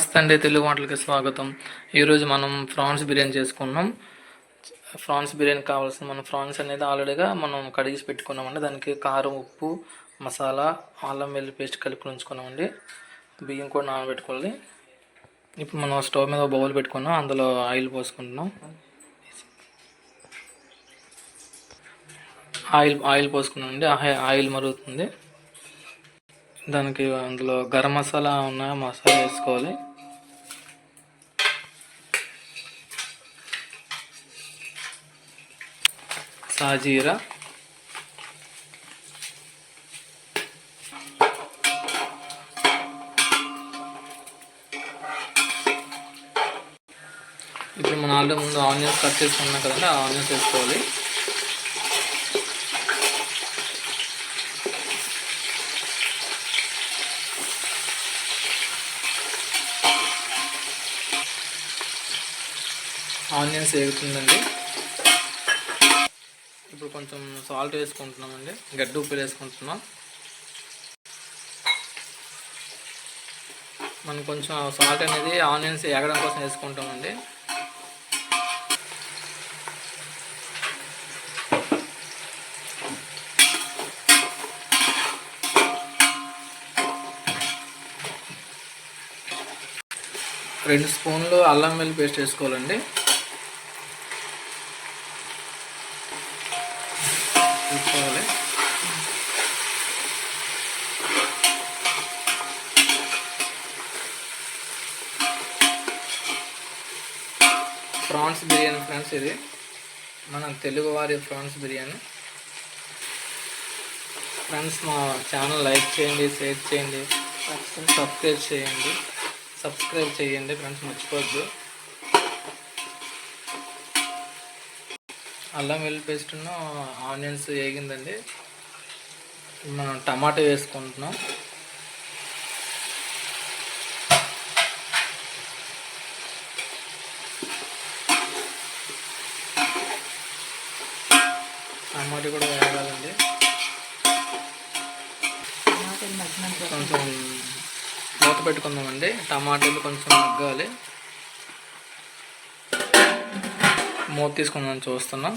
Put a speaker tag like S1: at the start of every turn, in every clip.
S1: నమస్తే తెలుగు వంటలకి స్వాగతం. ఈరోజు మనం ప్రాన్స్ బిర్యానీ చేసుకున్నాం. ప్రాన్స్ బిర్యానీ కావాల్సిన మనం ప్రాన్స్ అనేది ఆల్రెడీగా మనం కడిగేసి పెట్టుకున్నామండి. దానికి కారం ఉప్పు మసాలా అల్లం వెల్లి పేస్ట్ కలిపి ఉంచుకున్నామండి. బియ్యం కూడా నానబెట్టుకోవాలి. ఇప్పుడు మనం స్టవ్ మీద బౌల్ పెట్టుకున్నాం. అందులో ఆయిల్ పోసుకుంటున్నాం. ఆయిల్ ఆయిల్ పోసుకున్నామండి. ఆ- ఆయిల్ మరుగుతుంది. దానికి అందులో గరం మసాలా ఉన్న మసాలా వేసుకోవాలి. సాజీరా. ఇప్పుడు మన ఆల్రెడీ ముందు ఆనియన్స్ కట్ చేసుకున్నాం కదండి ఆ ఆనియన్స్ వేసుకోవాలి. ఆనియన్స్ వేగుతుందండి. ఇప్పుడు కొంచెం సాల్ట్ వేసుకుంటున్నామండి గడ్డ ఉప్పు వేసుకుంటున్నాం. మనం కొంచెం సాల్ట్ అనేది ఆనియన్స్ ఎగడం కోసం వేసుకుంటామండి. రెండు స్పూన్లు అల్లం వెల్లి పేస్ట్ వేసుకోవాలండి. ప్రాన్స్ బిర్యానీ ఫ్రెండ్స్ ఇది. మన తెలుగు వారి ప్రాన్స్ బిర్యానీ. ఫ్రెండ్స్ మా ఛానల్ లైక్ చేయండి షేర్ చేయండి సబ్స్క్రైబ్ చేయండి సబ్స్క్రైబ్ చేయండి ఫ్రెండ్స్ మర్చిపోవద్దు. అల్లం వెల్లి పేస్ట్ను ఆనియన్స్ వేగిందండి. మనం టమాటా వేసుకుంటున్నాం. టమాటా కూడా వేగాలండి కొంచెం మూత పెట్టుకుందామండి. టమాటాలు కొంచెం మగ్గాలి. మూత తీసుకుందాం చూస్తున్నాం.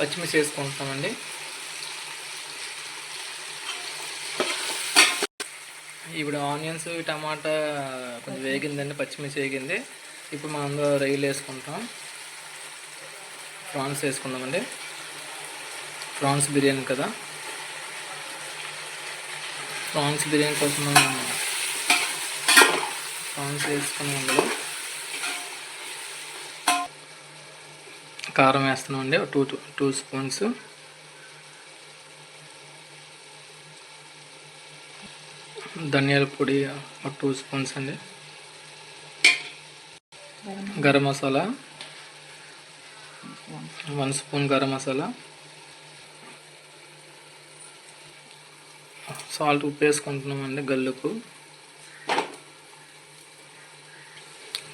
S1: పచ్చిమిర్చి వేసుకుంటామండి ఇప్పుడు ఆనియన్స్ టమాటా కొంచెం వేగిందండి పచ్చిమిర్చి వేగింది. ఇప్పుడు మనం అందులో రొయ్యలు వేసుకుంటాం. ప్రాన్స్ వేసుకుందామండి. ప్రాన్స్ బిర్యానీ కదా. ప్రాన్స్ బిర్యానీ కోసం మనం ప్రాన్స్ వేసుకున్నాం అందులో. కారం వేస్తున్నాం అండి టూ టూ స్పూన్స్. ధనియాల పొడి ఒక టూ స్పూన్స్ అండి. Garam masala one spoon garam masala salt ఉప్పు వేసుకుంటున్నామండి గల్లుకు.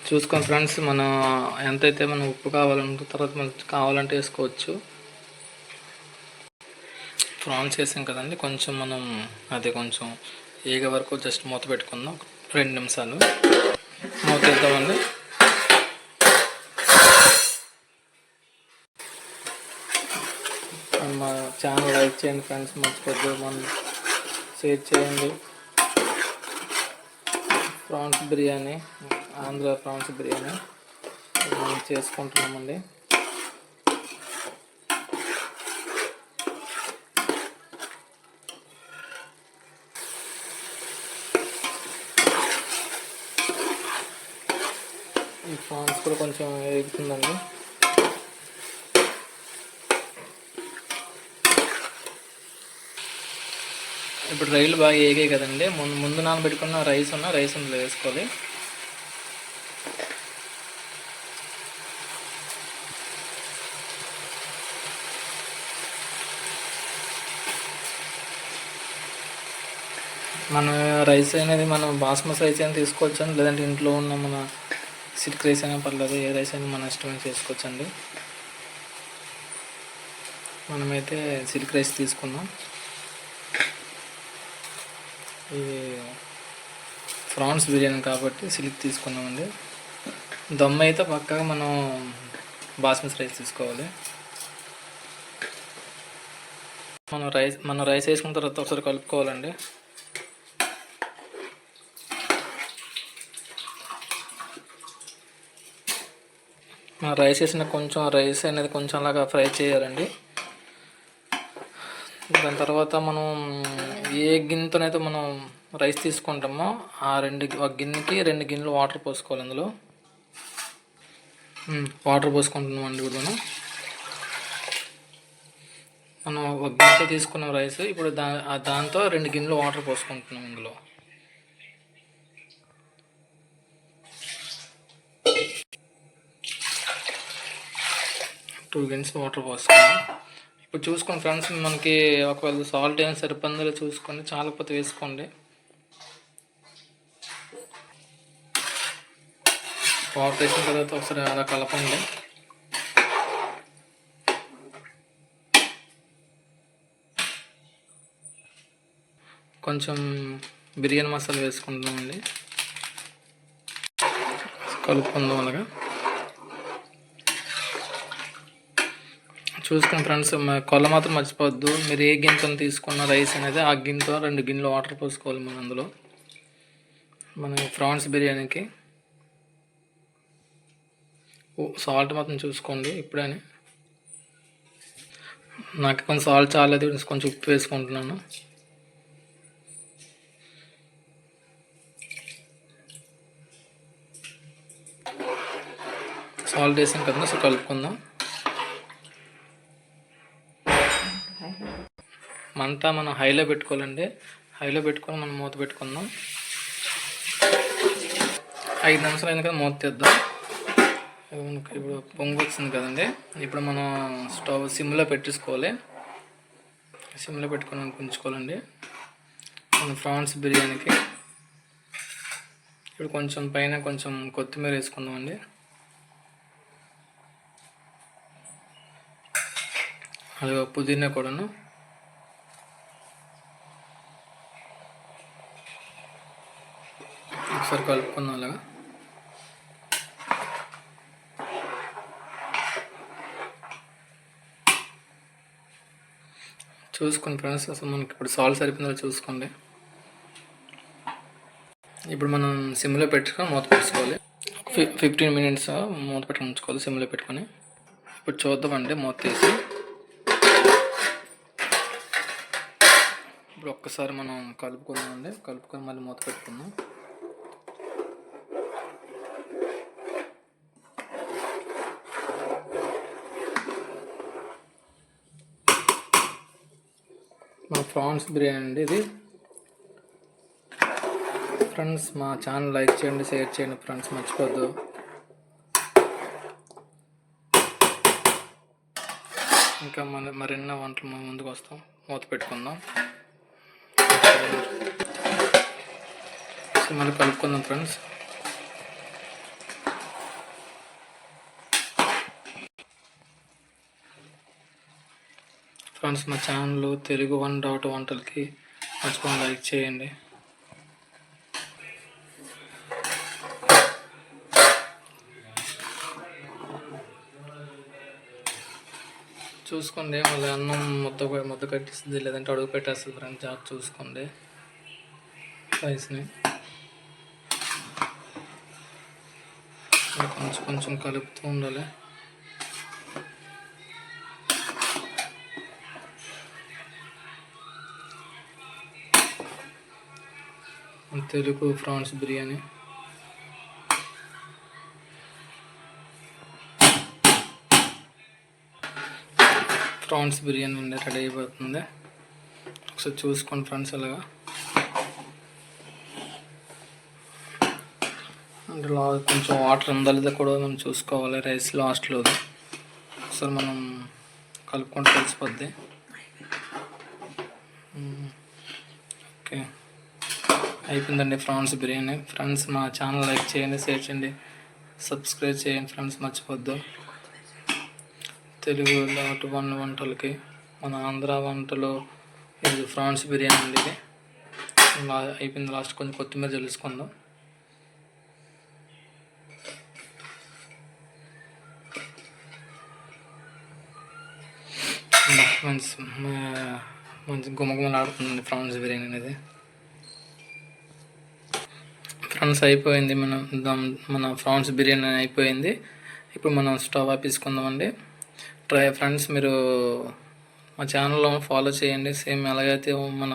S1: చూసుకోండి ఫ్రెండ్స్ మనం ఎంతైతే మనం ఉప్పు కావాలంటే తర్వాత మనం కావాలంటే వేసుకోవచ్చు. ప్రాన్స్ వేసాం కదండి కొంచెం మనం అది కొంచెం ఏగ వరకు జస్ట్ మూత పెట్టుకుందాం. రెండు నిమిషాలు. మూత ఇద్దామండి మా ఛానల్ లైక్ చేయండి ఫ్రెండ్స్ మర్చిపోద్దు మన షేర్ చేయండి. Prawns biryani Andhra prawns biryani. మనం చేసుకుంటున్నామండి ఈ ప్రాన్స్ కూడా కొంచెం వేగుతుందండి ఇప్పుడు రైలు బాగా ఏగాయి కదండి. ముందు ముందు నానబెట్టుకున్న రైస్ ఉన్న రైస్ అందులో వేసుకోవాలి. మన రైస్ అనేది మనం బాస్మతి రైస్ అయినా తీసుకోవచ్చు లేదంటే ఇంట్లో ఉన్న మన సిల్క్ రైస్ అయినా పర్లేదు ఏ రైస్ అయినా మన ఇష్టమైన చేసుకోవచ్చండి. మనమైతే సిల్క్ రైస్ తీసుకున్నాం. ఇది ప్రాన్స్ బిర్యానీ కాబట్టి సిల్క్ తీసుకున్నామండి. దమ్ అయితే పక్కగా మనం బాస్మతి రైస్ తీసుకోవాలి. మనం రైస్ మనం రైస్ వేసుకున్న తర్వాత ఒకసారి కలుపుకోవాలండి. రైస్ వేసిన కొంచెం రైస్ అనేది కొంచెం అలాగా ఫ్రై చేయాలండి. దాని తర్వాత మనం ఏ గిన్నెతోనైతే మనం రైస్ తీసుకుంటామో ఆ రెండు ఒక గిన్నెకి రెండు గిన్నెలు వాటర్ పోసుకోవాలి అందులో. వాటర్ పోసుకుంటున్నాం అండి ఇప్పుడు మనం. మనం ఒక గిన్నెతో తీసుకున్న రైస్ ఇప్పుడు దా దాంతో రెండు గిన్నెలు వాటర్ పోసుకుంటున్నాం ఇందులో టూ గిన్స్ వాటర్ పోసుకున్నాం. ఇప్పుడు చూసుకోండి ఫ్రెండ్స్ మనకి ఒకవేళ సాల్ట్ ఏమైనా సరిపందులో చూసుకోండి చాలకపోతే వేసుకోండి. వాటర్ వేసిన తర్వాత ఒకసారి అలా కలపండి. కొంచెం బిర్యానీ మసాలా వేసుకుంటున్నామండి. కలుపుకుందాం అలాగా. చూసుకుని ఫ్రెండ్స్ కొల్ల మాత్రం మర్చిపోవద్దు. మీరు ఏ గింజను తీసుకున్న రైస్ అనేది ఆ గిన్నెతో రెండు గిన్నెలు వాటర్ పోసుకోవాలి మనం అందులో. మన ప్రాన్స్ బిర్యానీకి. సాల్ట్ మాత్రం చూసుకోండి ఇప్పుడని నాకు కొంచెం సాల్ట్ చాలేదు కొంచెం ఉప్పు వేసుకుంటున్నాను. సాల్ట్ వేసాం కదా సో కలుపుకుందాం. మంతా మనం హైలో పెట్టుకోవాలండి. హైలో పెట్టుకొని మనం మూత పెట్టుకుందాం. ఐదు నిమిషాలు అయిన కదా మూత తెద్దాం. ఇప్పుడు పొంగు వచ్చింది కదండి. ఇప్పుడు మనం స్టవ్ సిమ్లో పెట్టేసుకోవాలి. సిమ్లో పెట్టుకొని ఉంచుకోవాలండి. మన ప్రాన్స్ బిర్యానీకి. ఇప్పుడు కొంచెం పైన కొంచెం కొత్తిమీర వేసుకుందామండి. అలాగే పుదీనా కూడాను. ఒకసారి కలుపుకుందాం అలాగా చూసుకోండి ఫ్రెండ్స్ అసలు మనకి ఇప్పుడు సాల్ట్ సరిపోయిందో చూసుకోండి. ఇప్పుడు మనం సిమ్లో పెట్టుకొని మూత పెట్టుకోవాలి. ఫిఫ్టీన్ మినిట్స్ మూత పెట్టుకొని ఉంచుకోవాలి సిమ్లో పెట్టుకొని. ఇప్పుడు చూద్దామండి మూత తీసి. ఇప్పుడు ఒక్కసారి మనం కలుపుకుందామండి. కలుపుకొని మళ్ళీ మూత పెట్టుకుందాం. ప్రాన్స్ బిర్యానీ అండి ఇది. ఫ్రెండ్స్ మా ఛానల్ లైక్ చేయండి షేర్ చేయండి ఫ్రెండ్స్ మర్చిపోద్దు. ఇంకా మన మరెన్నో వంటలు మేము ముందుకు వస్తాం. మూత పెట్టుకుందాం. మళ్ళీ కలుపుకుందాం ఫ్రెండ్స్. ఫ్రెండ్స్ మా ఛానల్ తెలుగు వన్ డాట్ వంటలకి మర్చిపోయి లైక్ చేయండి. చూసుకోండి మళ్ళీ అన్నం ముద్ద ముద్ద కట్టిస్తుంది లేదంటే అడుగు పెట్టేస్తుంది ఫ్రెండ్స్ జాగ్రత్త చూసుకోండి రైస్ని కొంచెం కొంచెం కలుపుతూ ఉండాలి. తెలుగు ప్రాన్స్ బిర్యానీ. ప్రాన్స్ బిర్యానీ అండి రెడీ అయిపోతుంది. ఒకసారి చూసుకోండి ఫ్రెండ్స్ అలాగా. అందులో కొంచెం వాటర్ ఉందా లేదా కూడా మనం చూసుకోవాలి రైస్ లాస్ట్లో ఒకసారి మనం కలుపుకుంటూ తెలిసిపోద్ది మ్మ్. ఓకే అయిపోయిందండి ఫ్రాన్స్ బిర్యానీ. ఫ్రెండ్స్ మా ఛానల్ లైక్ చేయండి షేర్ చేయండి. సబ్స్క్రైబ్ చేయండి ఫ్రెండ్స్ మర్చిపోద్దు. తెలుగు నాటు వన్ వంటలకి మన ఆంధ్ర వంటలు ఇది ఫ్రాన్స్ బిర్యానీ అండి ఇది. అయిపోయింది లాస్ట్ కొంచెం కొత్తిమీర తెలుసుకుందాం మంచి మంచి గుమగుమలాడుతుందండి ఫ్రాన్స్ బిర్యానీ అనేది. ఫ్రెండ్స్ అయిపోయింది మన మన ఫ్రాన్స్ బిర్యానీ అయిపోయింది. ఇప్పుడు మనం స్టవ్ ఆపేసుకుందామండి. ట్రై ఫ్రెండ్స్ మీరు మా ఛానల్లో ఫాలో చేయండి. సేమ్ ఎలాగైతే మన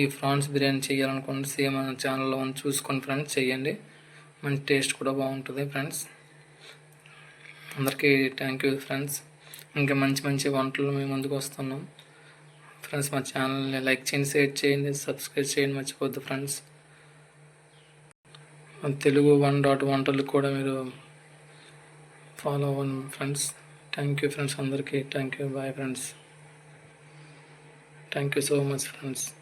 S1: ఈ ఫ్రాన్స్ బిర్యానీ చేయాలనుకోండి సేమ్ మన ఛానల్లో చూసుకొని ఫ్రెండ్స్ చేయండి. మంచి టేస్ట్ కూడా బాగుంటుంది ఫ్రెండ్స్. అందరికీ థ్యాంక్ యూ ఫ్రెండ్స్. ఇంకా మంచి మంచి వంటలు మేము ముందుకు వస్తున్నాం. ఫ్రెండ్స్ మా ఛానల్ని లైక్ చేయండి షేర్ చేయండి సబ్స్క్రైబ్ చేయండి మర్చిపోద్దు ఫ్రెండ్స్. తెలుగు వన్ డాట్ వంటలు కూడా మీరు ఫాలో అవ్వండి ఫ్రెండ్స్. థ్యాంక్ యూ ఫ్రెండ్స్ అందరికీ. Thank you. Bye friends. Thank you so much friends.